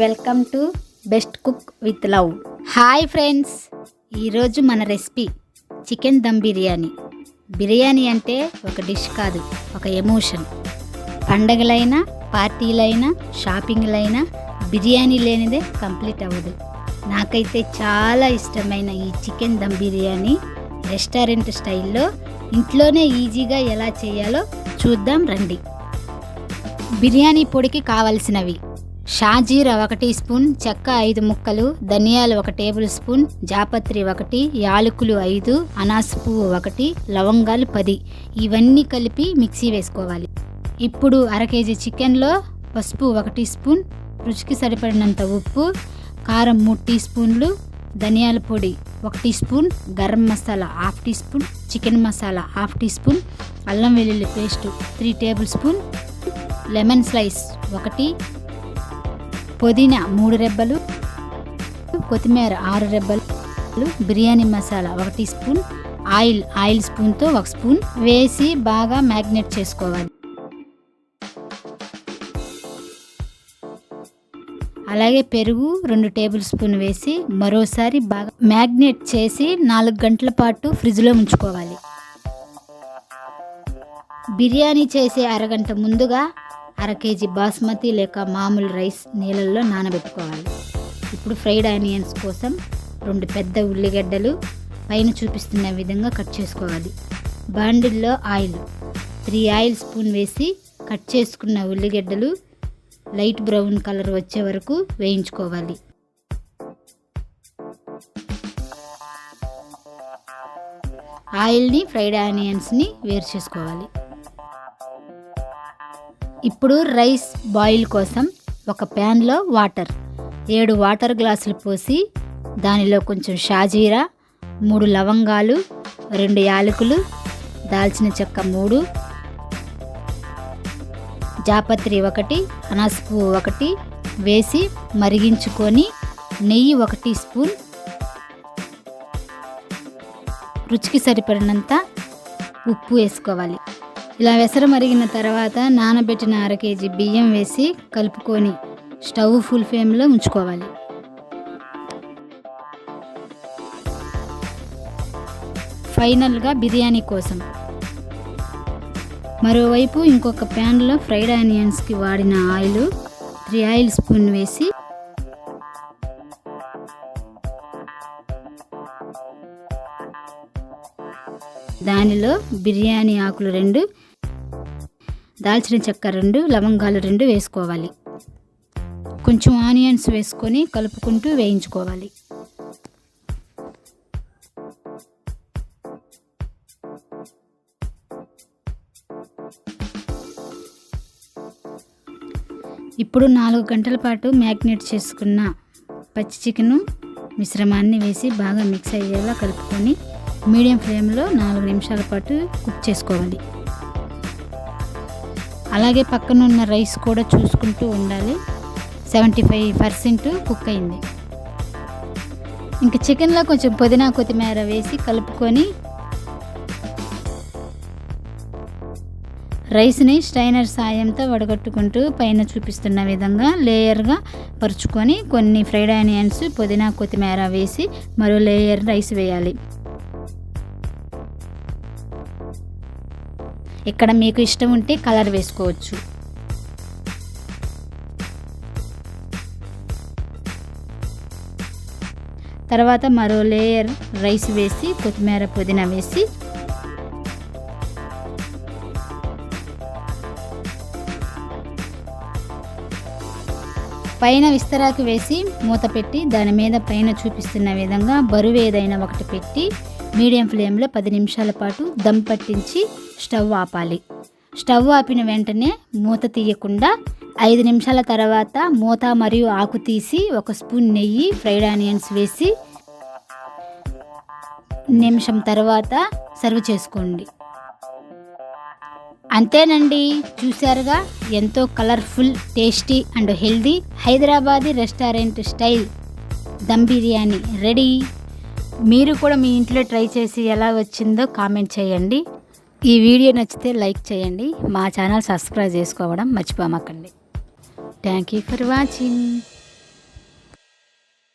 Welcome to Best Cook With Love. Hi friends ఈరోజు మన recipe chicken dum biryani. Biryani అంటే ఒక డిష్ కాదు ఒక ఎమోషన్. పండగలైనా పార్టీలైనా షాపింగ్లైనా బిర్యానీ లేనిదే కంప్లీట్ అవ్వదు. నాకైతే చాలా ఇష్టమైన ఈ చికెన్ దమ్ బిర్యానీ రెస్టారెంట్ స్టైల్లో ఇంట్లోనే ఈజీగా ఎలా చేయాలో చూద్దాం రండి. బిర్యానీ పొడికి కావలసినవి షాజీరా ఒక టీ స్పూన్ చెక్క ఐదు ముక్కలు ధనియాలు ఒక టేబుల్ స్పూన్ జాపత్రి ఒకటి యాలకులు ఐదు అనాస పువ్వు ఒకటి లవంగాలు పది. ఇవన్నీ కలిపి మిక్సీ వేసుకోవాలి. ఇప్పుడు అర కేజీ చికెన్లో పసుపు ఒక టీ స్పూన్ రుచికి సరిపడినంత ఉప్పు కారం మూడు టీ స్పూన్లు ధనియాల పొడి ఒక teaspoon garam masala half teaspoon chicken masala half teaspoon అల్లం వెల్లుల్లి paste three tablespoon lemon slice ఒకటి పుదీనా మూడు రెబ్బలు కొత్తిమీర ఆరు రెబ్బలు బిర్యానీ మసాలా ఒక టీ స్పూన్ ఆయిల్ ఆయిల్ స్పూన్తో ఒక స్పూన్ వేసి బాగా మ్యాగ్నేట్ చేసుకోవాలి. అలాగే పెరుగు రెండు టేబుల్ స్పూన్ వేసి మరోసారి బాగా మ్యాగ్నేట్ చేసి నాలుగు గంటల పాటు ఫ్రిడ్జ్లో ఉంచుకోవాలి. బిర్యానీ చేసే అరగంట ముందుగా అర కేజీ బాస్మతి లేక మామూలు రైస్ నీళ్ళల్లో నానబెట్టుకోవాలి. ఇప్పుడు ఫ్రైడ్ ఆనియన్స్ కోసం రెండు పెద్ద ఉల్లిగడ్డలు పైన చూపిస్తున్న విధంగా కట్ చేసుకోవాలి. బాండిల్లో ఆయిల్ త్రీ ఆయిల్ స్పూన్ వేసి కట్ చేసుకున్న ఉల్లిగడ్డలు లైట్ బ్రౌన్ కలర్ వచ్చే వరకు వేయించుకోవాలి. ఆయిల్ని ఫ్రైడ్ ఆనియన్స్ని వేరు చేసుకోవాలి. ఇప్పుడు రైస్ బాయిల్ కోసం ఒక ప్యాన్లో వాటర్. ఏడు వాటర్ గ్లాసులు పోసి దానిలో కొంచెం షాజీరా మూడు లవంగాలు రెండు యాలకులు దాల్చిన చెక్క మూడు జాపత్రి ఒకటి అనాస పువ్వు ఒకటి వేసి మరిగించుకొని నెయ్యి ఒక టీ స్పూన్. రుచికి సరిపడినంత ఉప్పు వేసుకోవాలి. ఇలా వెసర మరిగిన తర్వాత నానబెట్టిన అర కేజీ బియ్యం వేసి కలుపుకొని స్టవ్ ఫుల్ ఫ్లేమ్లో ఉంచుకోవాలి. ఫైనల్గా బిర్యానీ కోసం. మరోవైపు ఇంకొక ప్యాన్లో ఫ్రైడ్ ఆనియన్స్కి వాడిన ఆయిల్ త్రీ ఆయిల్ స్పూన్ వేసి దానిలో బిర్యానీ ఆకులు రెండు దాల్చిన చెక్క రెండు లవంగాలు రెండు వేసుకోవాలి. కొంచెం ఆనియన్స్ వేసుకొని కలుపుకుంటూ వేయించుకోవాలి. ఇప్పుడు నాలుగు గంటల పాటు మ్యాగ్నేట్ చేసుకున్న పచ్చి చికెను మిశ్రమాన్ని వేసి బాగా మిక్స్ అయ్యేలా కలుపుకొని మీడియం ఫ్లేమ్లో నాలుగు నిమిషాల పాటు కుక్ చేసుకోవాలి. అలాగే పక్కన ఉన్న రైస్ కూడా చూసుకుంటూ ఉండాలి. సెవెంటీ ఫైవ్ పర్సెంట్ కుక్ అయింది. ఇంకా చికెన్లో కొంచెం పుదీనా కొత్తిమీర వేసి కలుపుకొని రైస్ని స్టైనర్ సాయంతో వడగట్టుకుంటూ పైన చూపిస్తున్న విధంగా లేయర్గా పరుచుకొని కొన్ని ఫ్రైడ్ ఆనియన్స్ పుదీనా కొత్తిమీర వేసి మరో లేయర్ రైస్ వేయాలి. ఇక్కడ మీకు ఇష్టం ఉంటే కలర్ వేసుకోవచ్చు. తర్వాత మరో లేయర్ రైస్ వేసి కొత్తిమీర పుదీనా వేసి పైన విస్తరాకు వేసి మూత పెట్టి దాని మీద పైన చూపిస్తున్న విధంగా బరువు ఏదైనా ఒకటి పెట్టి మీడియం ఫ్లేమ్లో పది నిమిషాల పాటు దమ్ పట్టించి స్టవ్ ఆపాలి. స్టవ్ ఆపిన వెంటనే మూత తీయకుండా ఐదు నిమిషాల తర్వాత మూత మరియు ఆకు తీసి ఒక స్పూన్ నెయ్యి ఫ్రైడ్ ఆనియన్స్ వేసి నిమిషం తర్వాత సర్వ్ చేసుకోండి. అంతేనండి. చూసారుగా ఎంతో colourful tasty and healthy Hyderabadi restaurant style dum biryani ready. మీరు కూడా మీ ఇంట్లో ట్రై చేసి ఎలా వచ్చిందో కామెంట్ చేయండి. ఈ వీడియో నచ్చితే లైక్ చేయండి మా ఛానల్ సబ్స్క్రైబ్ చేసుకోవడం మర్చిపోమకండి. Thank you for watching